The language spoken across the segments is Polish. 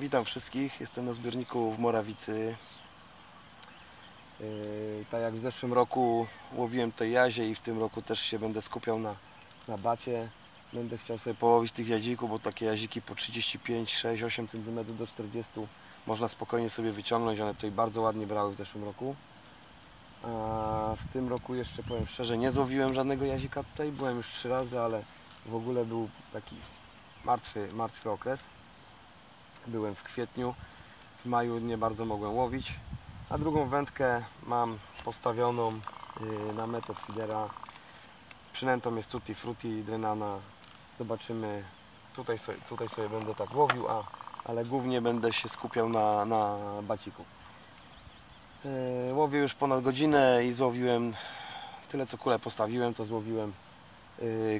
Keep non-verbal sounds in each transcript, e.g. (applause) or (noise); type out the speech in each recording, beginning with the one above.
Witam wszystkich, jestem na zbiorniku w Morawicy. Yy, tak jak w zeszłym roku łowiłem tutaj jazie i w tym roku też się będę skupiał na, na bacie. Będę chciał sobie połowić tych jazików, bo takie jaziki po 35, 6, 8 cm do 40 można spokojnie sobie wyciągnąć. One tutaj bardzo ładnie brały w zeszłym roku. A w tym roku jeszcze powiem szczerze, nie złowiłem żadnego jazika tutaj. Byłem już trzy razy, ale w ogóle był taki martwy, martwy okres. Byłem w kwietniu, w maju nie bardzo mogłem łowić. A drugą wędkę mam postawioną yy, na metod feedera. Przynętą jest Tutti Frutti Drenana. Zobaczymy. Tutaj sobie, tutaj sobie będę tak łowił, a, ale głównie będę się skupiał na, na baciku. Yy, łowię już ponad godzinę i złowiłem tyle co kule postawiłem, to złowiłem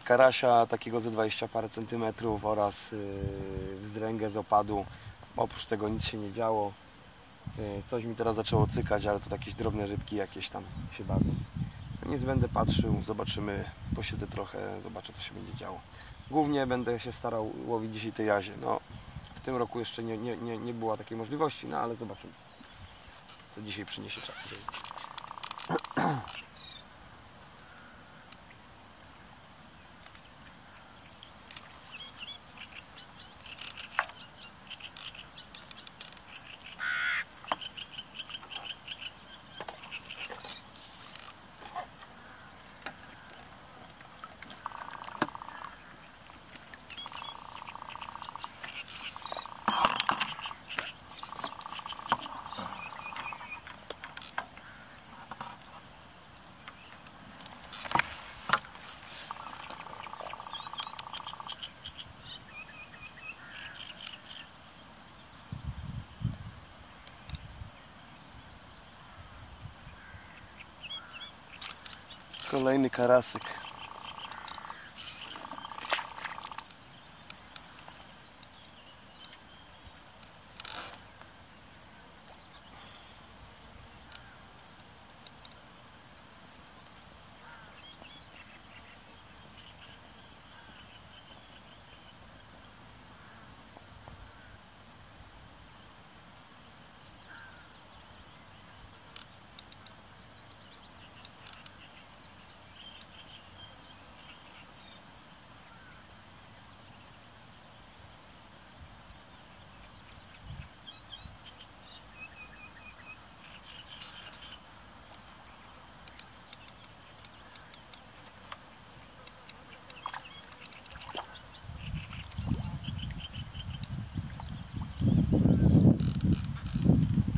karasia takiego ze 20 parę centymetrów oraz yy, wzdręgę z opadu. Oprócz tego nic się nie działo. Yy, Coś mi teraz zaczęło cykać, ale to jakieś drobne rybki jakieś tam się bawią. No Nic będę patrzył, zobaczymy, posiedzę trochę, zobaczę co się będzie działo. Głównie będę się starał łowić dzisiaj te jazie. No, w tym roku jeszcze nie, nie, nie, nie była takiej możliwości, no ale zobaczymy co dzisiaj przyniesie czas. (clears throat) Kolejny karasek.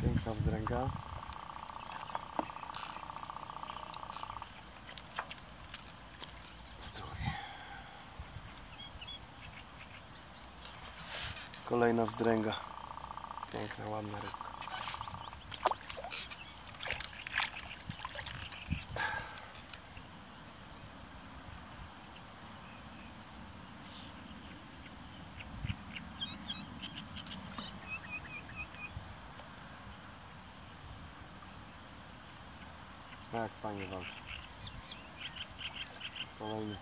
Piękna wzdręga. Strój. Kolejna wzdręga. Piękna, ładna rybka. Jak fajnie walczy. Kolejny.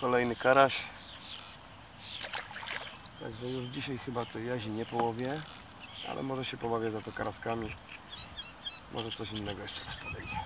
Kolejny karaś. Także już dzisiaj chyba to jazi nie połowię, ale może się pobawię za to karaskami. Może coś innego jeszcze też podejdzie.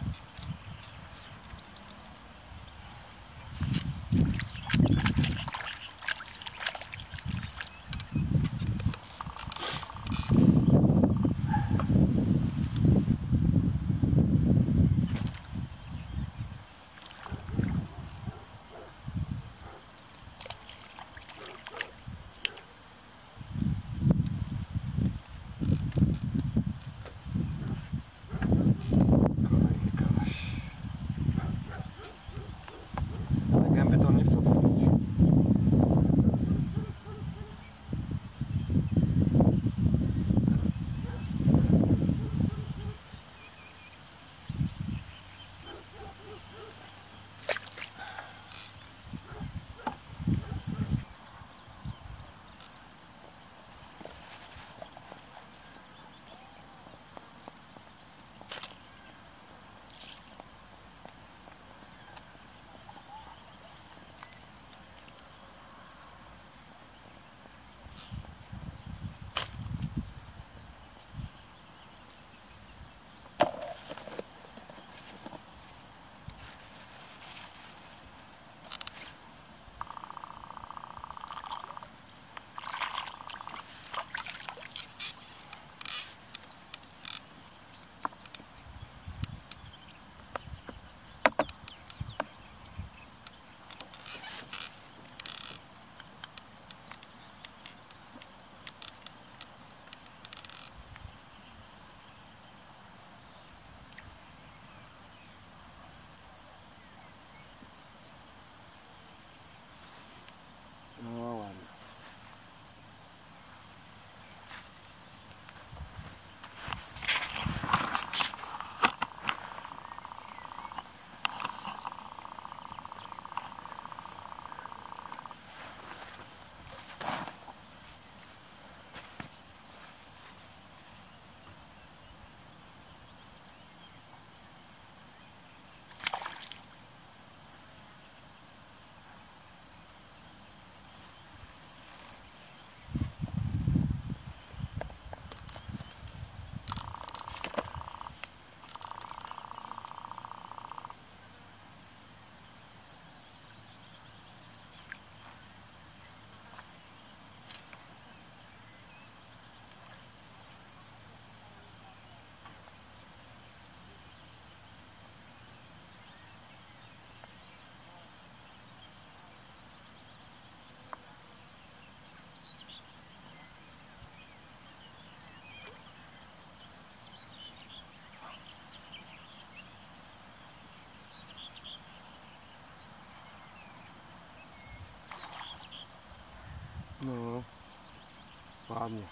Ладно,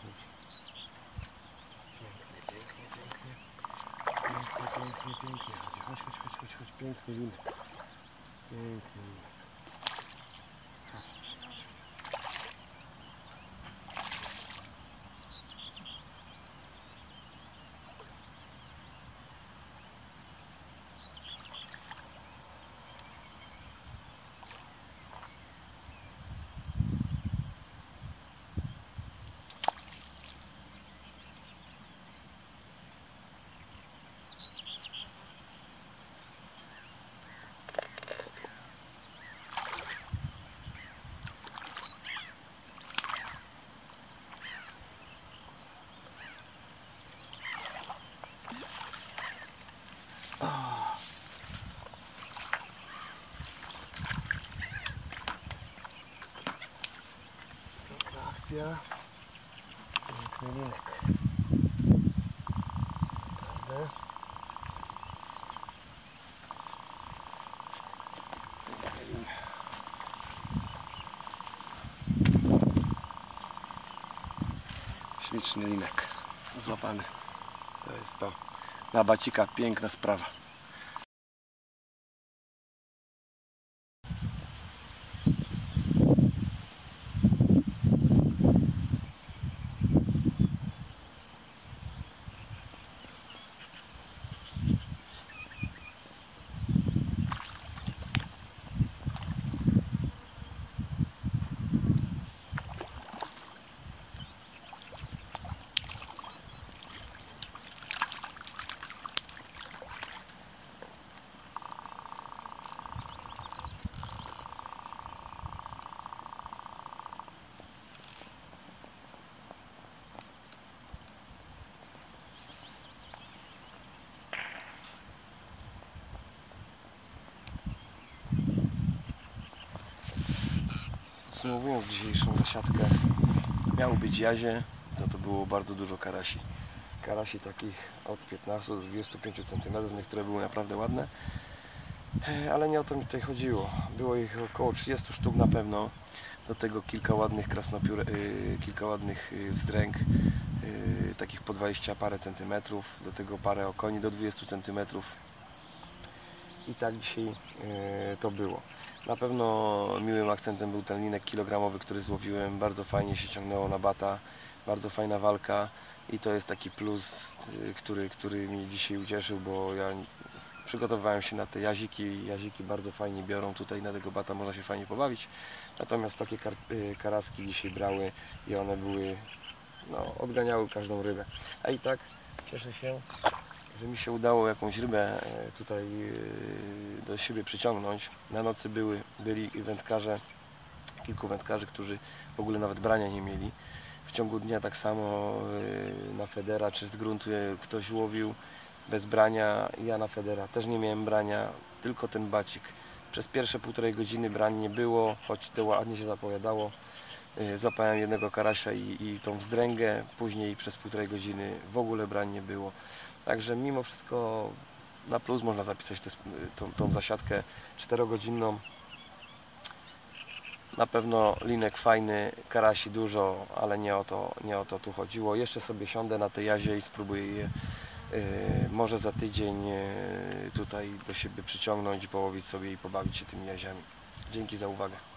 Пенький, пенький, пенький. Хочешь, хочешь, хочешь, хочешь, пенький, пенький, пенький. Piękna akcja. Piękny linek. Prawda? Śliczny linek. Złapany. To jest to. Na bacika piękna sprawa. Podsumowując dzisiejszą zasiadkę, miało być jazie, za to było bardzo dużo karasi. Karasi takich od 15 do 25 cm, niektóre były naprawdę ładne, E, ale nie o to mi tutaj chodziło. Było ich około 30 sztuk na pewno, do tego kilka ładnych krasnopiór, y, kilka ładnych y, wzdręg, y, takich po 20 parę centymetrów, do tego parę okoni do 20 centymetrów. I tak dzisiaj e, to było. Na pewno miłym akcentem był ten linek kilogramowy, który złowiłem. Bardzo fajnie się ciągnęło na bata. Bardzo fajna walka i to jest taki plus, y, który, który mnie dzisiaj ucieszył, bo ja przygotowywałem się na te jaziki. Jaziki bardzo fajnie biorą tutaj na tego bata, można się fajnie pobawić. Natomiast takie kar, y, karaski dzisiaj brały i one były, no, odganiały każdą rybę. A i tak cieszę się, że mi się udało jakąś rybę e, tutaj e, do siebie przyciągnąć. Na nocy były, byli wędkarze, kilku wędkarzy, którzy w ogóle nawet brania nie mieli. W ciągu dnia tak samo e, na Federa czy z gruntu ktoś łowił bez brania. Ja na Federa też nie miałem brania, tylko ten bacik. Przez pierwsze półtorej godziny brań nie było, choć to ładnie się zapowiadało. Złapałem jednego karasia i, i tą wzdręgę, później przez półtorej godziny w ogóle brań nie było. Także mimo wszystko na plus można zapisać sp- tą, tą zasiadkę czterogodzinną. Na pewno linek fajny, karasi dużo, ale nie o to, nie o to tu chodziło. Jeszcze sobie siądę na tej jazie i spróbuję je e, może za tydzień e, tutaj do siebie przyciągnąć, połowić sobie i pobawić się tymi jaziami. Dzięki za uwagę.